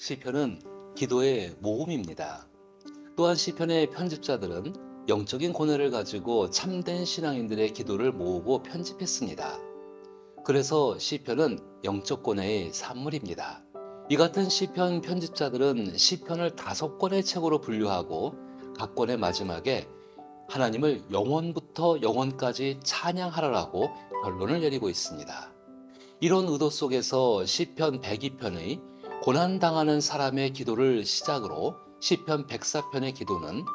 시편은 기도의 모음입니다. 또한 시편의 편집자들은 영적인 고뇌를 가지고 참된 신앙인들의 기도를 모으고 편집했습니다. 그래서 시편은 영적 고뇌의 산물입니다. 이 같은 시편 편집자들은 시편을 다섯 권의 책으로 분류하고 각 권의 마지막에 하나님을 영원부터 영원까지 찬양하라라고 결론을 내리고 있습니다. 이런 의도 속에서 시편 102편의 고난당하는 사람의 기도를 시작으로 시편 104편의 기도는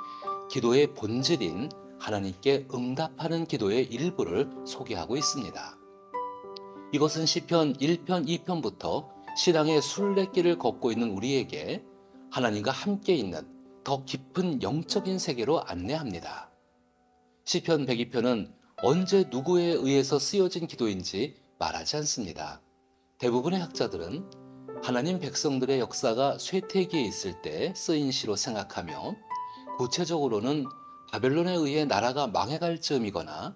기도의 본질인 하나님께 응답하는 기도의 일부를 소개하고 있습니다. 이것은 시편 1편, 2편부터 신앙의 순례길을 걷고 있는 우리에게 하나님과 함께 있는 더 깊은 영적인 세계로 안내합니다. 시편 102편은 언제 누구에 의해서 쓰여진 기도인지 말하지 않습니다. 대부분의 학자들은 하나님 백성들의 역사가 쇠퇴기에 있을 때 쓰인 시로 생각하며 구체적으로는 바벨론에 의해 나라가 망해갈 즈음이거나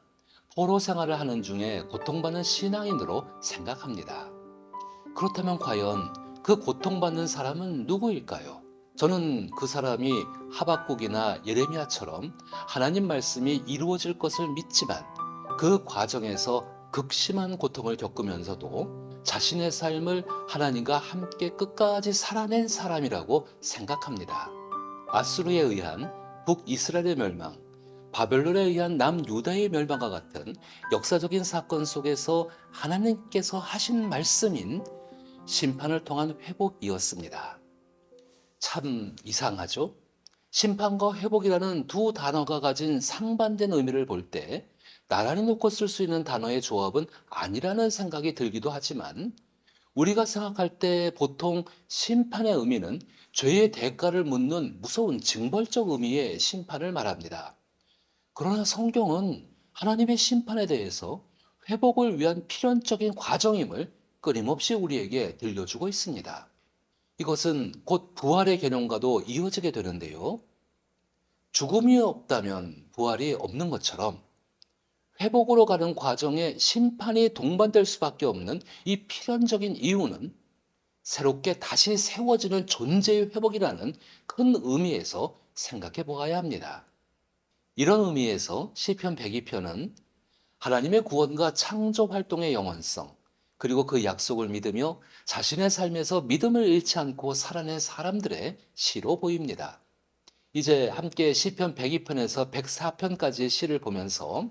포로 생활을 하는 중에 고통받는 신앙인으로 생각합니다. 그렇다면 과연 그 고통받는 사람은 누구일까요? 저는 그 사람이 하박국이나 예레미야처럼 하나님 말씀이 이루어질 것을 믿지만 그 과정에서 극심한 고통을 겪으면서도 자신의 삶을 하나님과 함께 끝까지 살아낸 사람이라고 생각합니다. 아수르에 의한 북이스라엘의 멸망, 바벨론에 의한 남유다의 멸망과 같은 역사적인 사건 속에서 하나님께서 하신 말씀인 심판을 통한 회복이었습니다. 참 이상하죠? 심판과 회복이라는 두 단어가 가진 상반된 의미를 볼 때 나란히 놓고 쓸 수 있는 단어의 조합은 아니라는 생각이 들기도 하지만 우리가 생각할 때 보통 심판의 의미는 죄의 대가를 묻는 무서운 징벌적 의미의 심판을 말합니다. 그러나 성경은 하나님의 심판에 대해서 회복을 위한 필연적인 과정임을 끊임없이 우리에게 들려주고 있습니다. 이것은 곧 부활의 개념과도 이어지게 되는데요. 죽음이 없다면 부활이 없는 것처럼 회복으로 가는 과정에 심판이 동반될 수밖에 없는 이 필연적인 이유는 새롭게 다시 세워지는 존재의 회복이라는 큰 의미에서 생각해 보아야 합니다. 이런 의미에서 시편 102편은 하나님의 구원과 창조 활동의 영원성, 그리고 그 약속을 믿으며 자신의 삶에서 믿음을 잃지 않고 살아낸 사람들의 시로 보입니다. 이제 함께 시편 102편에서 104편까지의 시를 보면서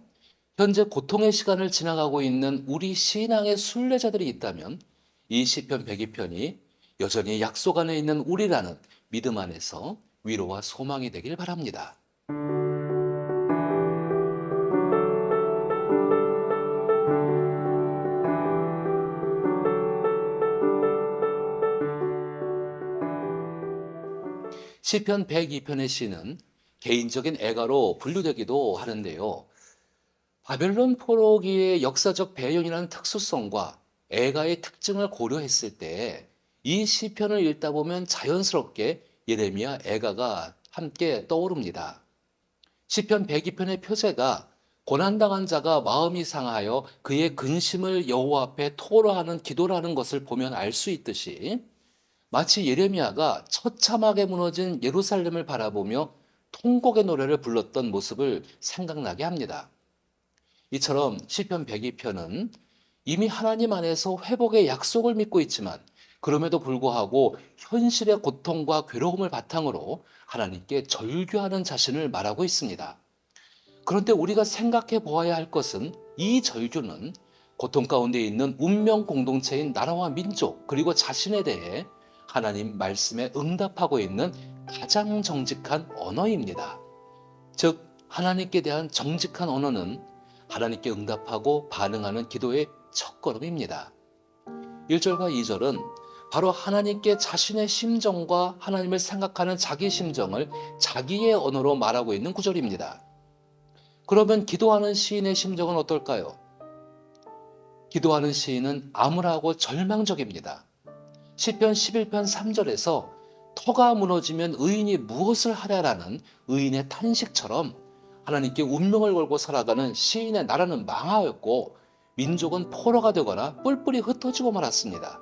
현재 고통의 시간을 지나가고 있는 우리 신앙의 순례자들이 있다면 이 시편 102편이 여전히 약속 안에 있는 우리라는 믿음 안에서 위로와 소망이 되길 바랍니다. 시편 102편의 시는 개인적인 애가로 분류되기도 하는데요. 바벨론 포로기의 역사적 배경이라는 특수성과 애가의 특징을 고려했을 때 이 시편을 읽다 보면 자연스럽게 예레미야 애가가 함께 떠오릅니다. 시편 102편의 표제가 고난당한 자가 마음이 상하여 그의 근심을 여호와 앞에 토로하는 기도라는 것을 보면 알 수 있듯이 마치 예레미야가 처참하게 무너진 예루살렘을 바라보며 통곡의 노래를 불렀던 모습을 생각나게 합니다. 이처럼 시편 102편은 이미 하나님 안에서 회복의 약속을 믿고 있지만 그럼에도 불구하고 현실의 고통과 괴로움을 바탕으로 하나님께 절규하는 자신을 말하고 있습니다. 그런데 우리가 생각해 보아야 할 것은 이 절규는 고통 가운데 있는 운명 공동체인 나라와 민족 그리고 자신에 대해 하나님 말씀에 응답하고 있는 가장 정직한 언어입니다. 즉, 하나님께 대한 정직한 언어는 하나님께 응답하고 반응하는 기도의 첫걸음입니다. 1절과 2절은 바로 하나님께 자신의 심정과 하나님을 생각하는 자기 심정을 자기의 언어로 말하고 있는 구절입니다. 그러면 기도하는 시인의 심정은 어떨까요? 기도하는 시인은 암울하고 절망적입니다. 시편 11편 3절에서 터가 무너지면 의인이 무엇을 하랴라는 의인의 탄식처럼 하나님께 운명을 걸고 살아가는 시인의 나라는 망하였고 민족은 포로가 되거나 뿔뿔이 흩어지고 말았습니다.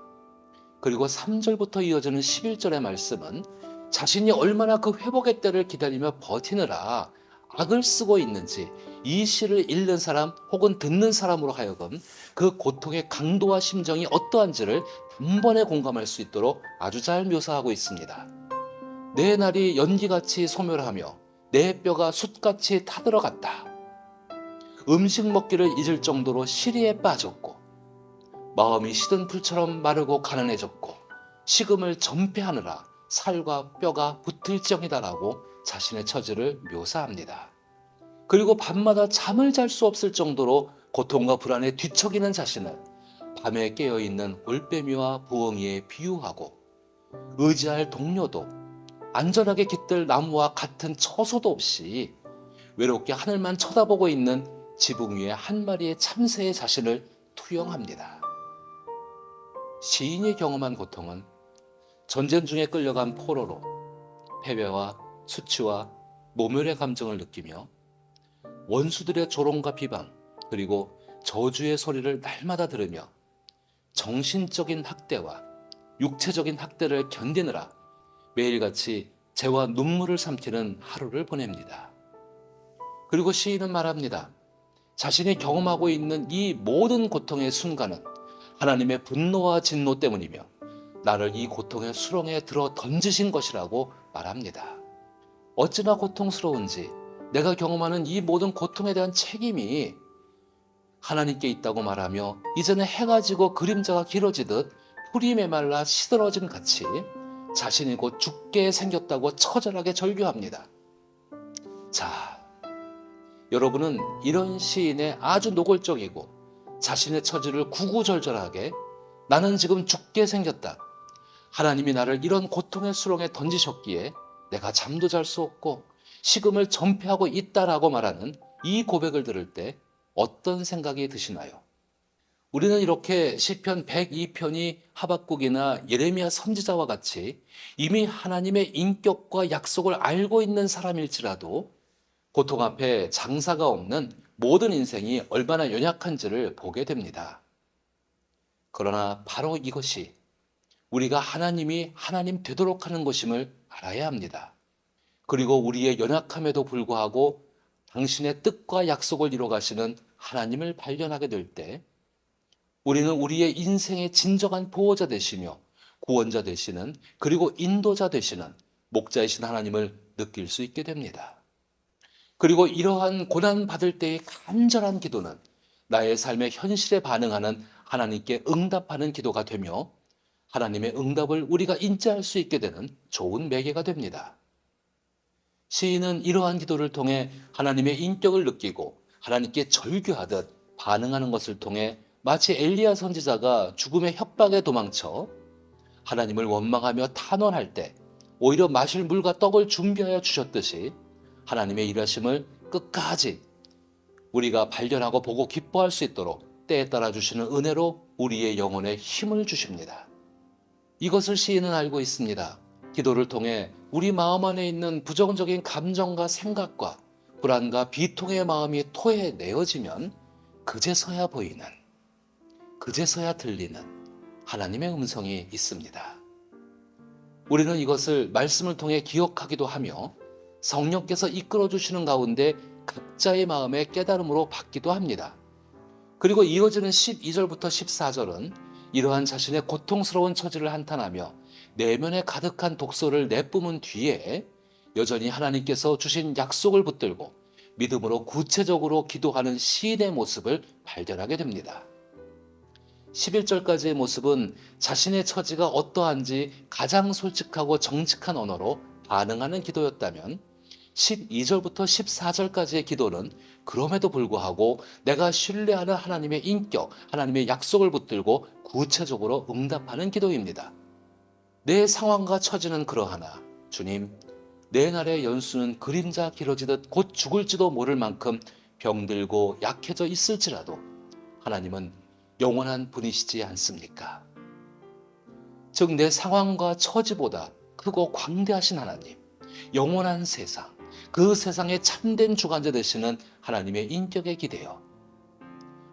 그리고 3절부터 이어지는 11절의 말씀은 자신이 얼마나 그 회복의 때를 기다리며 버티느라 악을 쓰고 있는지 이 시를 읽는 사람 혹은 듣는 사람으로 하여금 그 고통의 강도와 심정이 어떠한지를 단번에 공감할 수 있도록 아주 잘 묘사하고 있습니다. 내 날이 연기같이 소멸하며 내 뼈가 숯같이 타들어갔다. 음식 먹기를 잊을 정도로 시리에 빠졌고 마음이 시든 풀처럼 마르고 가난해졌고 식음을 전폐하느라 살과 뼈가 붙을지언이다라고 자신의 처지를 묘사합니다. 그리고 밤마다 잠을 잘 수 없을 정도로 고통과 불안에 뒤척이는 자신을 밤에 깨어있는 올빼미와 부엉이에 비유하고 의지할 동료도 안전하게 깃들 나무와 같은 처소도 없이 외롭게 하늘만 쳐다보고 있는 지붕 위에 한 마리의 참새의 자신을 투영합니다. 시인이 경험한 고통은 전쟁 중에 끌려간 포로로 패배와 수치와 모멸의 감정을 느끼며 원수들의 조롱과 비방 그리고 저주의 소리를 날마다 들으며 정신적인 학대와 육체적인 학대를 견디느라 매일같이 재와 눈물을 삼키는 하루를 보냅니다. 그리고 시인은 말합니다. 자신이 경험하고 있는 이 모든 고통의 순간은 하나님의 분노와 진노 때문이며 나를 이 고통의 수렁에 들어 던지신 것이라고 말합니다. 어찌나 고통스러운지 내가 경험하는 이 모든 고통에 대한 책임이 하나님께 있다고 말하며 이제는 해가 지고 그림자가 길어지듯 풀이 메말라 시들어짐 같이 자신이 곧 죽게 생겼다고 처절하게 절규합니다. 자, 여러분은 이런 시인의 아주 노골적이고 자신의 처지를 구구절절하게 나는 지금 죽게 생겼다. 하나님이 나를 이런 고통의 수렁에 던지셨기에 내가 잠도 잘 수 없고 식음을 전폐하고 있다라고 말하는 이 고백을 들을 때 어떤 생각이 드시나요? 우리는 이렇게 시편 102편이 하박국이나 예레미야 선지자와 같이 이미 하나님의 인격과 약속을 알고 있는 사람일지라도 고통 앞에 장사가 없는 모든 인생이 얼마나 연약한지를 보게 됩니다. 그러나 바로 이것이 우리가 하나님이 하나님 되도록 하는 것임을 알아야 합니다. 그리고 우리의 연약함에도 불구하고 당신의 뜻과 약속을 이뤄 가시는 하나님을 발견하게 될 때 우리는 우리의 인생의 진정한 보호자 되시며 구원자 되시는 그리고 인도자 되시는 목자이신 하나님을 느낄 수 있게 됩니다. 그리고 이러한 고난 받을 때의 간절한 기도는 나의 삶의 현실에 반응하는 하나님께 응답하는 기도가 되며 하나님의 응답을 우리가 인지할 수 있게 되는 좋은 매개가 됩니다. 시인은 이러한 기도를 통해 하나님의 인격을 느끼고 하나님께 절규하듯 반응하는 것을 통해 마치 엘리야 선지자가 죽음의 협박에 도망쳐 하나님을 원망하며 탄원할 때 오히려 마실 물과 떡을 준비하여 주셨듯이 하나님의 일하심을 끝까지 우리가 발견하고 보고 기뻐할 수 있도록 때에 따라 주시는 은혜로 우리의 영혼에 힘을 주십니다. 이것을 시인은 알고 있습니다. 기도를 통해 우리 마음 안에 있는 부정적인 감정과 생각과 불안과 비통의 마음이 토해내어지면 그제서야 보이는, 그제서야 들리는 하나님의 음성이 있습니다. 우리는 이것을 말씀을 통해 기억하기도 하며 성령께서 이끌어 주시는 가운데 각자의 마음의 깨달음으로 받기도 합니다. 그리고 이어지는 12절부터 14절은 이러한 자신의 고통스러운 처지를 한탄하며 내면에 가득한 독소를 내뿜은 뒤에 여전히 하나님께서 주신 약속을 붙들고 믿음으로 구체적으로 기도하는 시인의 모습을 발견하게 됩니다. 11절까지의 모습은 자신의 처지가 어떠한지 가장 솔직하고 정직한 언어로 반응하는 기도였다면 12절부터 14절까지의 기도는 그럼에도 불구하고 내가 신뢰하는 하나님의 인격, 하나님의 약속을 붙들고 구체적으로 응답하는 기도입니다. 내 상황과 처지는 그러하나 주님, 내 날의 연수는 그림자 길어지듯 곧 죽을지도 모를 만큼 병들고 약해져 있을지라도 하나님은 영원한 분이시지 않습니까? 즉 내 상황과 처지보다 크고 광대하신 하나님, 영원한 세상, 그 세상의 참된 주관자 되시는 하나님의 인격에 기대어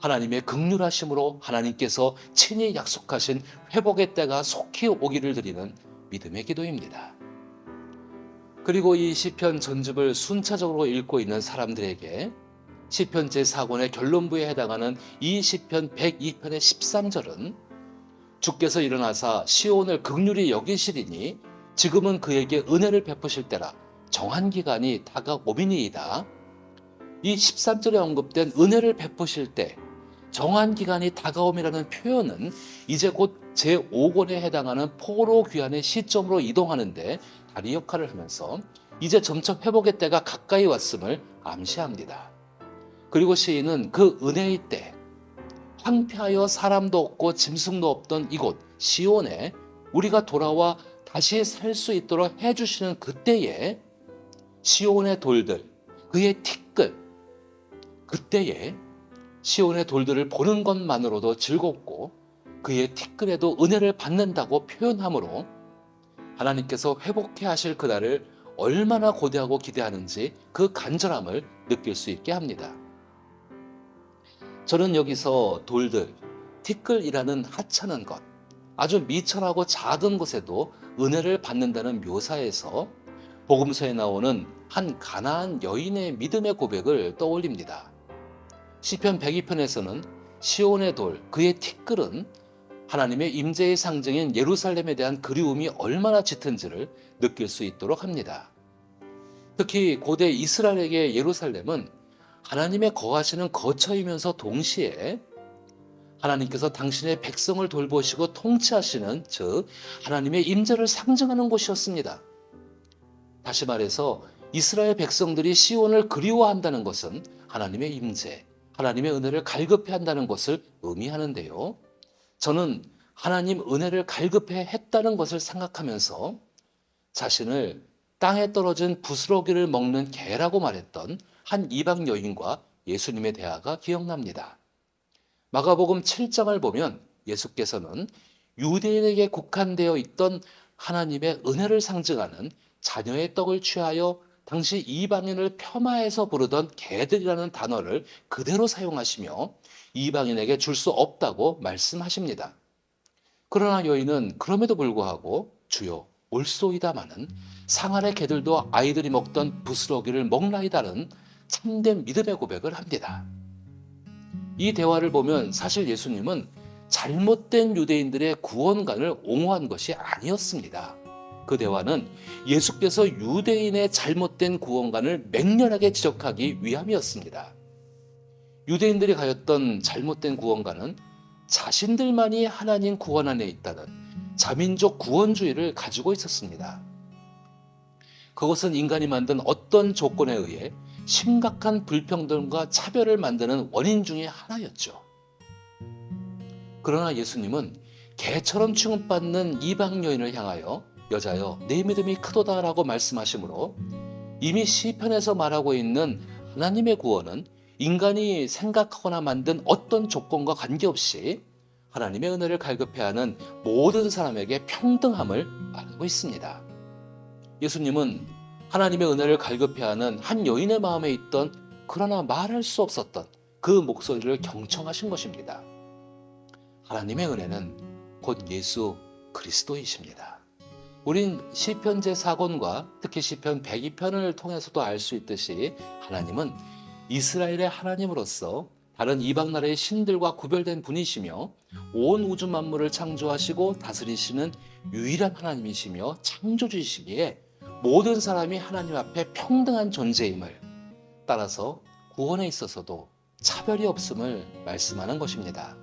하나님의 극률하심으로 하나님께서 친히 약속하신 회복의 때가 속히 오기를 드리는 믿음의 기도입니다. 그리고 이 시편 전집을 순차적으로 읽고 있는 사람들에게 시편 제4권의 결론부에 해당하는 이 시편 102편의 13절은 주께서 일어나사 시온을 극률이 여기시리니 지금은 그에게 은혜를 베푸실 때라 정한 기간이 다가오미니이다. 이 13절에 언급된 은혜를 베푸실 때 정한 기간이 다가옴이라는 표현은 이제 곧 제5권에 해당하는 포로 귀환의 시점으로 이동하는데 다리 역할을 하면서 이제 점점 회복의 때가 가까이 왔음을 암시합니다. 그리고 시인은 그 은혜의 때 황폐하여 사람도 없고 짐승도 없던 이곳 시온에 우리가 돌아와 다시 살 수 있도록 해주시는 그때에 시온의 돌들 그의 티끌 그때에 시온의 돌들을 보는 것만으로도 즐겁고 그의 티끌에도 은혜를 받는다고 표현하므로 하나님께서 회복해 하실 그날을 얼마나 고대하고 기대하는지 그 간절함을 느낄 수 있게 합니다. 저는 여기서 돌들, 티끌이라는 하찮은 것, 아주 미천하고 작은 것에도 은혜를 받는다는 묘사에서 복음서에 나오는 한 가나안 여인의 믿음의 고백을 떠올립니다. 시편 102편에서는 시온의 돌, 그의 티끌은 하나님의 임재의 상징인 예루살렘에 대한 그리움이 얼마나 짙은지를 느낄 수 있도록 합니다. 특히 고대 이스라엘에게 예루살렘은 하나님의 거하시는 거처이면서 동시에 하나님께서 당신의 백성을 돌보시고 통치하시는 즉 하나님의 임재를 상징하는 곳이었습니다. 다시 말해서 이스라엘 백성들이 시온을 그리워한다는 것은 하나님의 임재, 하나님의 은혜를 갈급해 한다는 것을 의미하는데요. 저는 하나님 은혜를 갈급해 했다는 것을 생각하면서 자신을 땅에 떨어진 부스러기를 먹는 개라고 말했던 한 이방 여인과 예수님의 대화가 기억납니다. 마가복음 7장을 보면 예수께서는 유대인에게 국한되어 있던 하나님의 은혜를 상징하는 자녀의 떡을 취하여 당시 이방인을 폄하해서 부르던 개들이라는 단어를 그대로 사용하시며 이방인에게 줄 수 없다고 말씀하십니다. 그러나 여인은 그럼에도 불구하고 주여 올소이다마는 상한의 개들도 아이들이 먹던 부스러기를 먹나이다는 참된 믿음의 고백을 합니다. 이 대화를 보면 사실 예수님은 잘못된 유대인들의 구원관을 옹호한 것이 아니었습니다. 그 대화는 예수께서 유대인의 잘못된 구원관을 맹렬하게 지적하기 위함이었습니다. 유대인들이 가졌던 잘못된 구원관은 자신들만이 하나님 구원 안에 있다는 자민족 구원주의를 가지고 있었습니다. 그것은 인간이 만든 어떤 조건에 의해 심각한 불평등과 차별을 만드는 원인 중의 하나였죠. 그러나 예수님은 개처럼 취급받는 이방 여인을 향하여 여자여 내 믿음이 크도다라고 말씀하시므로 이미 시편에서 말하고 있는 하나님의 구원은 인간이 생각하거나 만든 어떤 조건과 관계없이 하나님의 은혜를 갈급해하는 모든 사람에게 평등함을 말하고 있습니다. 예수님은 하나님의 은혜를 갈급해하는 한 여인의 마음에 있던 그러나 말할 수 없었던 그 목소리를 경청하신 것입니다. 하나님의 은혜는 곧 예수 그리스도이십니다. 우린 시편 제4권과 특히 시편 102편을 통해서도 알 수 있듯이 하나님은 이스라엘의 하나님으로서 다른 이방 나라의 신들과 구별된 분이시며 온 우주 만물을 창조하시고 다스리시는 유일한 하나님이시며 창조주이시기에 모든 사람이 하나님 앞에 평등한 존재임을 따라서 구원에 있어서도 차별이 없음을 말씀하는 것입니다.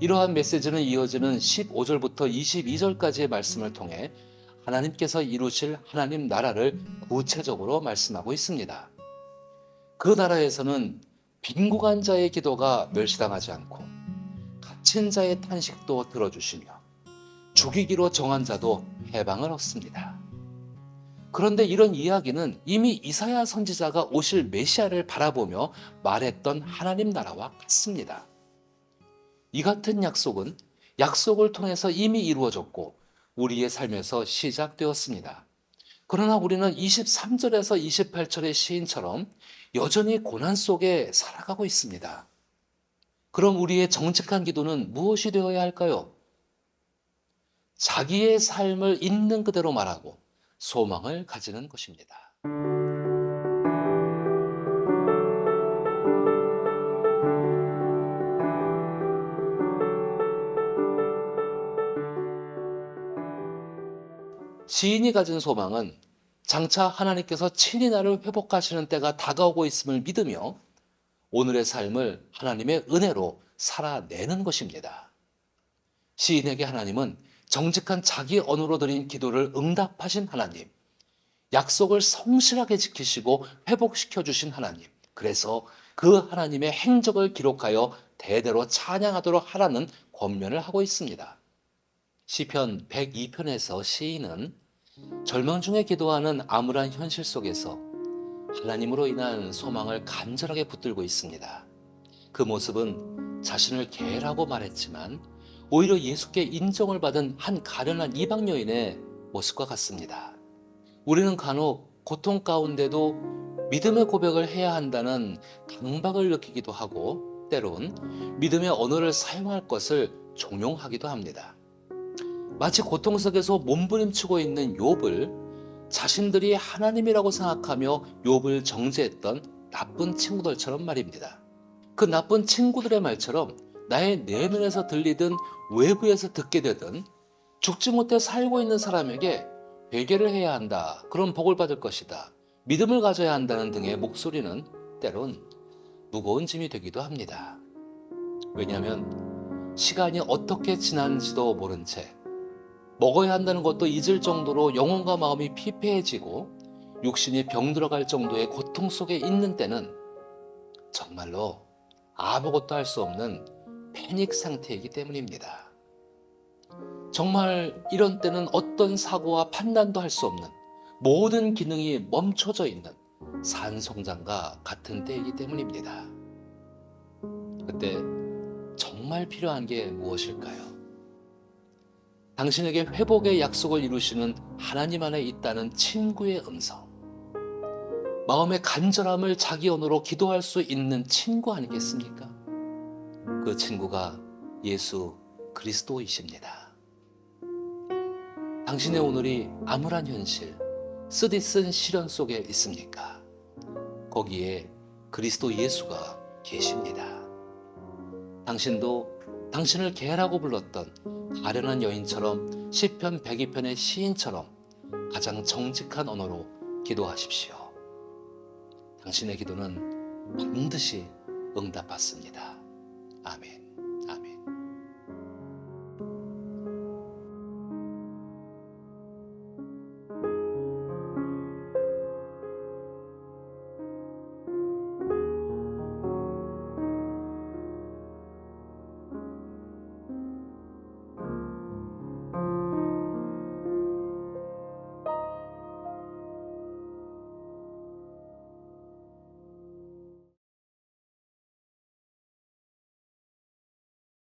이러한 메시지는 이어지는 15절부터 22절까지의 말씀을 통해 하나님께서 이루실 하나님 나라를 구체적으로 말씀하고 있습니다. 그 나라에서는 빈곤한 자의 기도가 멸시당하지 않고 갇힌 자의 탄식도 들어주시며 죽이기로 정한 자도 해방을 얻습니다. 그런데 이런 이야기는 이미 이사야 선지자가 오실 메시아를 바라보며 말했던 하나님 나라와 같습니다. 이 같은 약속은 약속을 통해서 이미 이루어졌고 우리의 삶에서 시작되었습니다. 그러나 우리는 23절에서 28절의 시인처럼 여전히 고난 속에 살아가고 있습니다. 그럼 우리의 정직한 기도는 무엇이 되어야 할까요? 자기의 삶을 있는 그대로 말하고 소망을 가지는 것입니다. 시인이 가진 소망은 장차 하나님께서 친히 나를 회복하시는 때가 다가오고 있음을 믿으며 오늘의 삶을 하나님의 은혜로 살아내는 것입니다. 시인에게 하나님은 정직한 자기 언어로 드린 기도를 응답하신 하나님, 약속을 성실하게 지키시고 회복시켜 주신 하나님, 그래서 그 하나님의 행적을 기록하여 대대로 찬양하도록 하라는 권면을 하고 있습니다. 시편 102편에서 시인은 절망 중에 기도하는 암울한 현실 속에서 하나님으로 인한 소망을 간절하게 붙들고 있습니다. 그 모습은 자신을 개라고 말했지만 오히려 예수께 인정을 받은 한 가련한 이방 여인의 모습과 같습니다. 우리는 간혹 고통 가운데도 믿음의 고백을 해야 한다는 강박을 느끼기도 하고 때론 믿음의 언어를 사용할 것을 종용하기도 합니다. 마치 고통 속에서 몸부림치고 있는 욥을 자신들이 하나님이라고 생각하며 욥을 정죄했던 나쁜 친구들처럼 말입니다. 그 나쁜 친구들의 말처럼 나의 내면에서 들리든 외부에서 듣게 되든 죽지 못해 살고 있는 사람에게 회개를 해야 한다. 그런 복을 받을 것이다. 믿음을 가져야 한다는 등의 목소리는 때론 무거운 짐이 되기도 합니다. 왜냐하면 시간이 어떻게 지난지도 모른 채 먹어야 한다는 것도 잊을 정도로 영혼과 마음이 피폐해지고 육신이 병들어갈 정도의 고통 속에 있는 때는 정말로 아무것도 할 수 없는 패닉 상태이기 때문입니다. 정말 이런 때는 어떤 사고와 판단도 할 수 없는 모든 기능이 멈춰져 있는 산송장과 같은 때이기 때문입니다. 그때 정말 필요한 게 무엇일까요? 당신에게 회복의 약속을 이루시는 하나님 안에 있다는 친구의 음성. 마음의 간절함을 자기 언어로 기도할 수 있는 친구 아니겠습니까? 그 친구가 예수 그리스도이십니다. 당신의 오늘이 암울한 현실, 쓰디쓴 시련 속에 있습니까? 거기에 그리스도 예수가 계십니다. 당신도 당신을 개라고 불렀던 가련한 여인처럼 시편 102편의 시인처럼 가장 정직한 언어로 기도하십시오. 당신의 기도는 반드시 응답받습니다. 아멘.